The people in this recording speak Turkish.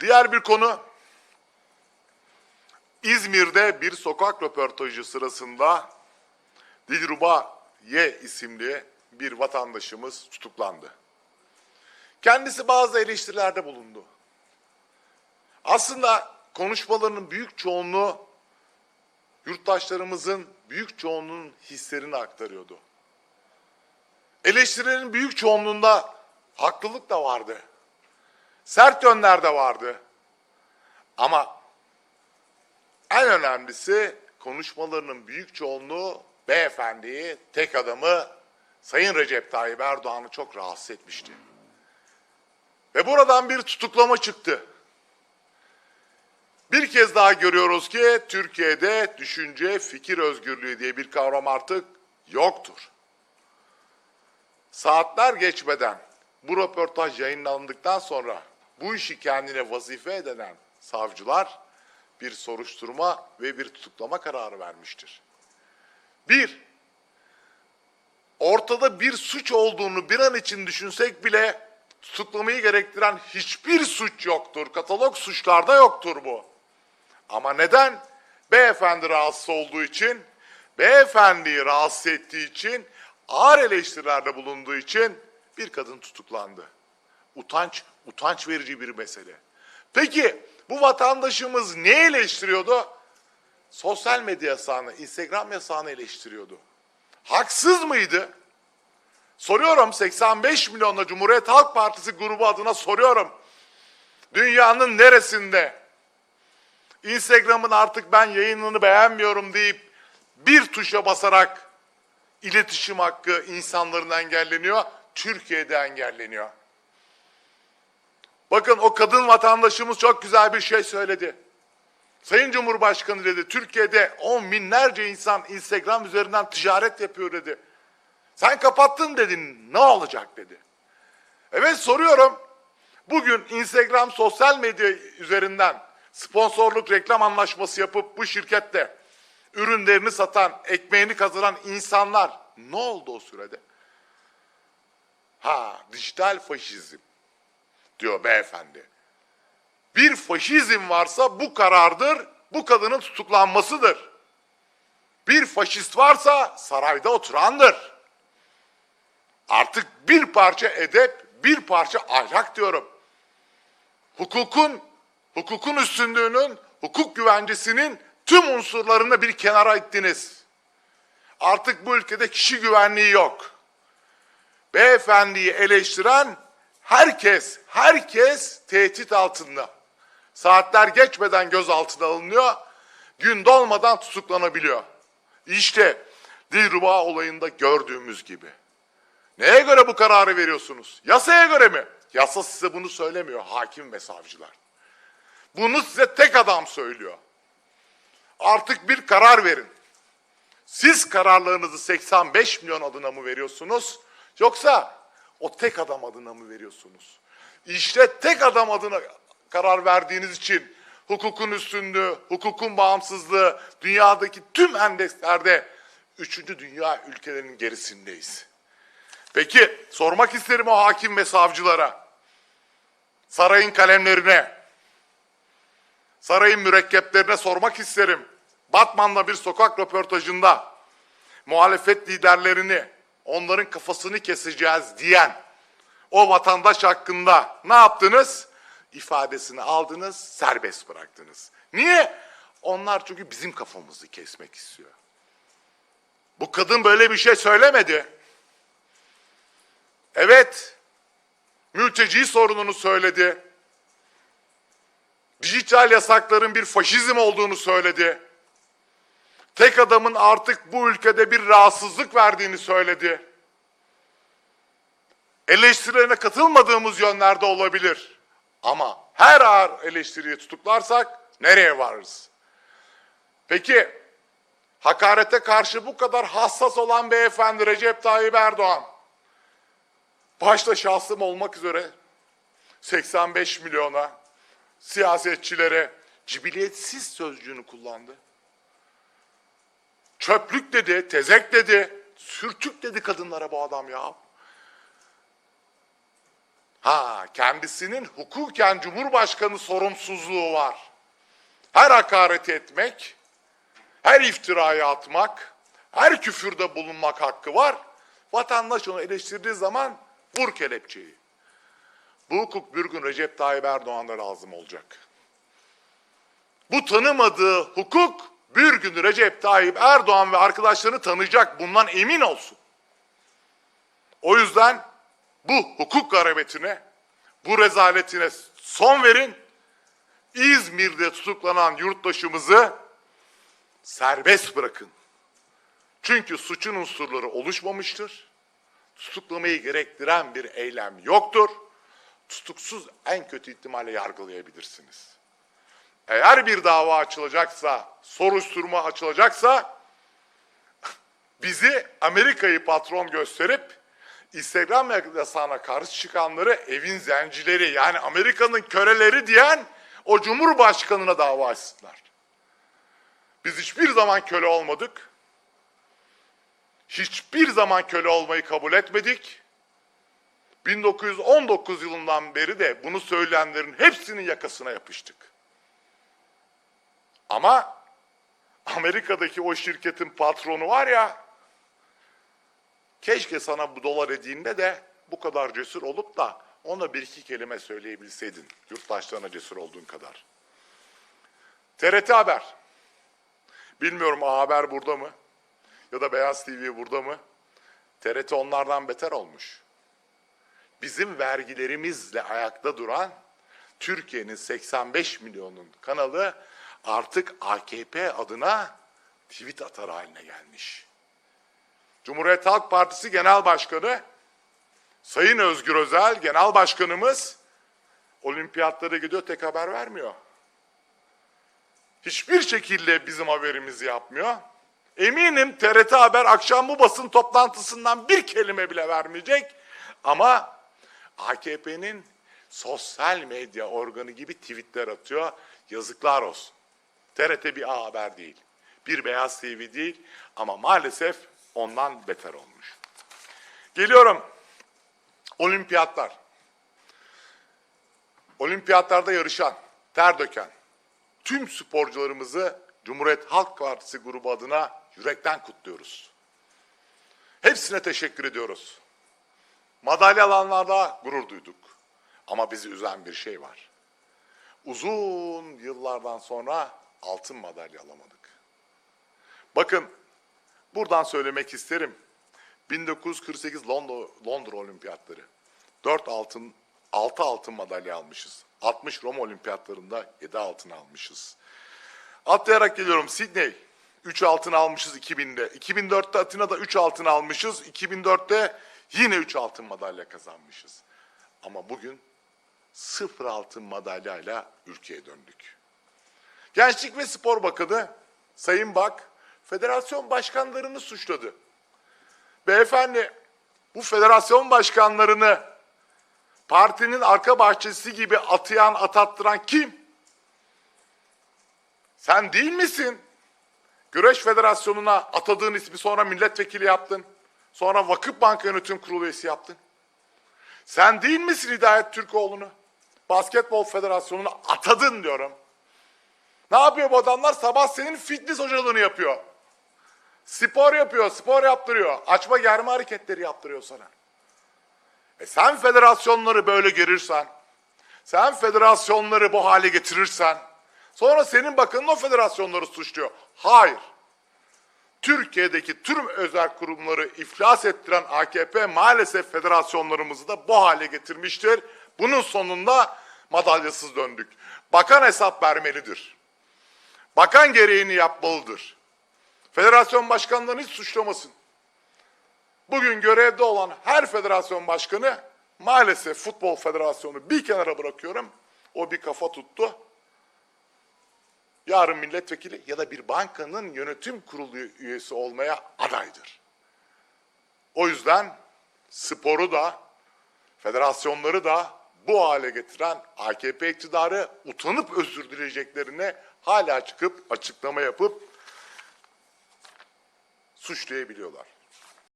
Diğer bir konu İzmir'de bir sokak röportajı sırasında Dilruba Y isimli bir vatandaşımız tutuklandı. Kendisi bazı eleştirilerde bulundu. Aslında konuşmalarının büyük çoğunluğu yurttaşlarımızın büyük çoğunluğunun hislerini aktarıyordu. Eleştirilerin büyük çoğunluğunda haklılık da vardı. Sert yönler de vardı. Ama en önemlisi konuşmalarının büyük çoğunluğu beyefendiyi, tek adamı Sayın Recep Tayyip Erdoğan'ı çok rahatsız etmişti. Ve buradan bir tutuklama çıktı. Bir kez daha görüyoruz ki Türkiye'de düşünce, fikir özgürlüğü diye bir kavram artık yoktur. Saatler geçmeden bu röportaj yayınlandıktan sonra bu işi kendine vazife edinen savcılar bir soruşturma ve bir tutuklama kararı vermiştir. Bir, ortada bir suç olduğunu bir an için düşünsek bile tutuklamayı gerektiren hiçbir suç yoktur. Katalog suçlarda yoktur bu. Ama neden? Beyefendi rahatsız olduğu için, beyefendiyi rahatsız ettiği için, ağır eleştirilerde bulunduğu için bir kadın tutuklandı. Utanç, utanç verici bir mesele. Peki bu vatandaşımız ne eleştiriyordu? Sosyal medya yasağını, Instagram yasağını eleştiriyordu. Haksız mıydı? Soruyorum 85 milyonla Cumhuriyet Halk Partisi grubu adına soruyorum. Dünyanın neresinde Instagram'ın artık ben yayınını beğenmiyorum deyip bir tuşa basarak iletişim hakkı insanların engelleniyor, Türkiye'de engelleniyor. Bakın o kadın vatandaşımız çok güzel bir şey söyledi. Sayın Cumhurbaşkanı dedi, Türkiye'de on binlerce insan Instagram üzerinden ticaret yapıyor dedi. Sen kapattın dedin, ne olacak dedi. Evet soruyorum, bugün Instagram sosyal medya üzerinden sponsorluk reklam anlaşması yapıp bu şirkette ürünlerini satan, ekmeğini kazanan insanlar ne oldu o sürede? Ha, dijital faşizm diyor beyefendi. Bir faşizm varsa bu karardır, bu kadının tutuklanmasıdır. Bir faşist varsa sarayda oturandır. Artık bir parça edep, bir parça ahlak diyorum. Hukukun, hukukun üstünlüğünün, hukuk güvencesinin tüm unsurlarını bir kenara ittiniz. Artık bu ülkede kişi güvenliği yok. Beyefendiyi eleştiren herkes, herkes tehdit altında. Saatler geçmeden gözaltına alınıyor, gün dolmadan tutuklanabiliyor. İşte Dilruba olayında gördüğümüz gibi. Neye göre bu kararı veriyorsunuz? Yasaya göre mi? Yasa size bunu söylemiyor hakim ve savcılar. Bunu size tek adam söylüyor. Artık bir karar verin. Siz kararlarınızı 85 milyon adına mı veriyorsunuz? Yoksa o tek adam adına mı veriyorsunuz? İşte tek adam adına karar verdiğiniz için hukukun üstünlüğü, hukukun bağımsızlığı dünyadaki tüm endekslerde üçüncü dünya ülkelerinin gerisindeyiz. Peki sormak isterim o hakim ve savcılara, sarayın kalemlerine, sarayın mürekkeplerine sormak isterim. Batman'da bir sokak röportajında muhalefet liderlerini, onların kafasını keseceğiz diyen o vatandaş hakkında ne yaptınız? İfadesini aldınız, serbest bıraktınız. Niye? Onlar çünkü bizim kafamızı kesmek istiyor. Bu kadın böyle bir şey söylemedi. Evet, mülteci sorununu söyledi. Dijital yasakların bir faşizm olduğunu söyledi. Tek adamın artık bu ülkede bir rahatsızlık verdiğini söyledi. Eleştirilerine katılmadığımız yönlerde olabilir. Ama her ağır eleştiriyi tutuklarsak nereye varırız? Peki hakarete karşı bu kadar hassas olan beyefendi Recep Tayyip Erdoğan başta şahsım olmak üzere 85 milyona siyasetçilere cibiliyetsiz sözcüğünü kullandı. Çöplük dedi, tezek dedi, sürtük dedi kadınlara bu adam ya. Ha, kendisinin hukuken Cumhurbaşkanı sorumsuzluğu var. Her hakaret etmek, her iftirayı atmak, her küfürde bulunmak hakkı var. Vatandaş onu eleştirdiği zaman vur kelepçeyi. Bu hukuk bir gün Recep Tayyip Erdoğan'a lazım olacak. Bu tanımadığı hukuk bir gün Recep Tayyip Erdoğan ve arkadaşlarını tanıyacak. Bundan emin olsun. O yüzden bu hukuk garabetine, bu rezaletine son verin. İzmir'de tutuklanan yurttaşımızı serbest bırakın. Çünkü suçun unsurları oluşmamıştır. Tutuklamayı gerektiren bir eylem yoktur. Tutuksuz en kötü ihtimalle yargılayabilirsiniz. Eğer bir dava açılacaksa, soruşturma açılacaksa bizi Amerika'yı patron gösterip İstiklal yasağına karşı çıkanları evin zencileri yani Amerika'nın köreleri diyen o cumhurbaşkanına dava açsınlar. Biz hiçbir zaman köle olmadık. Hiçbir zaman köle olmayı kabul etmedik. 1919 yılından beri de bunu söyleyenlerin hepsinin yakasına yapıştık. Ama Amerika'daki o şirketin patronu var ya, keşke sana bu dolar ediğinde de bu kadar cesur olup da ona bir iki kelime söyleyebilseydin. Yurttaşlarına cesur olduğun kadar. TRT Haber. Bilmiyorum A Haber burada mı? Ya da Beyaz TV burada mı? TRT onlardan beter olmuş. Bizim vergilerimizle ayakta duran Türkiye'nin 85 milyonun kanalı artık AKP adına tweet atar haline gelmiş. Cumhuriyet Halk Partisi Genel Başkanı Sayın Özgür Özel Genel Başkanımız olimpiyatlara gidiyor tek haber vermiyor. Hiçbir şekilde bizim haberimizi yapmıyor. Eminim TRT Haber akşam bu basın toplantısından bir kelime bile vermeyecek. Ama AKP'nin sosyal medya organı gibi tweetler atıyor. Yazıklar olsun. TRT bir A Haber değil. Bir Beyaz TV değil ama maalesef ondan beter olmuş. Geliyorum. Olimpiyatlar. Olimpiyatlarda yarışan, ter döken tüm sporcularımızı Cumhuriyet Halk Partisi grubu adına yürekten kutluyoruz. Hepsine teşekkür ediyoruz. Madalya alanlarda gurur duyduk. Ama bizi üzen bir şey var. Uzun yıllardan sonra altın madalya alamadık. Bakın buradan söylemek isterim. 1948 Londra, Londra Olimpiyatları. 4 altın, 6 altın madalya almışız. 60 Roma Olimpiyatlarında 7 altın almışız. Atlayarak geliyorum Sydney. 3 altın almışız 2000'de. 2004'te Atina'da 3 altın almışız. 2004'te yine 3 altın madalya kazanmışız. Ama bugün 0 altın madalyayla ülkeye döndük. Gençlik ve Spor Bakanı Sayın Bak federasyon başkanlarını suçladı. Beyefendi bu federasyon başkanlarını partinin arka bahçesi gibi atayan atattıran kim? Sen değil misin? Güreş Federasyonu'na atadığın ismi sonra milletvekili yaptın. Sonra Vakıf Banka Yönetim Kurulu üyesi yaptın. Sen değil misin Hidayet Türkoğlu'nu? Basketbol Federasyonu'na atadın diyorum. Ne yapıyor bu adamlar? Sabah senin fitness hocalığını yapıyor. Spor yapıyor, spor yaptırıyor. Açma germe hareketleri yaptırıyor sana. E sen federasyonları böyle gerirsen, sen federasyonları bu hale getirirsen, sonra senin bakanın o federasyonları suçluyor. Hayır. Türkiye'deki tüm özel kurumları iflas ettiren AKP maalesef federasyonlarımızı da bu hale getirmiştir. Bunun sonunda madalyasız döndük. Bakan hesap vermelidir. Bakan gereğini yapmalıdır. Federasyon başkanlarını hiç suçlamasın. Bugün görevde olan her federasyon başkanı maalesef futbol federasyonu bir kenara bırakıyorum. O bir kafa tuttu. Yarın milletvekili ya da bir bankanın yönetim kurulu üyesi olmaya adaydır. O yüzden sporu da federasyonları da bu hale getiren AKP iktidarı utanıp özür dileyeceklerine hala çıkıp açıklama yapıp suçlayabiliyorlar.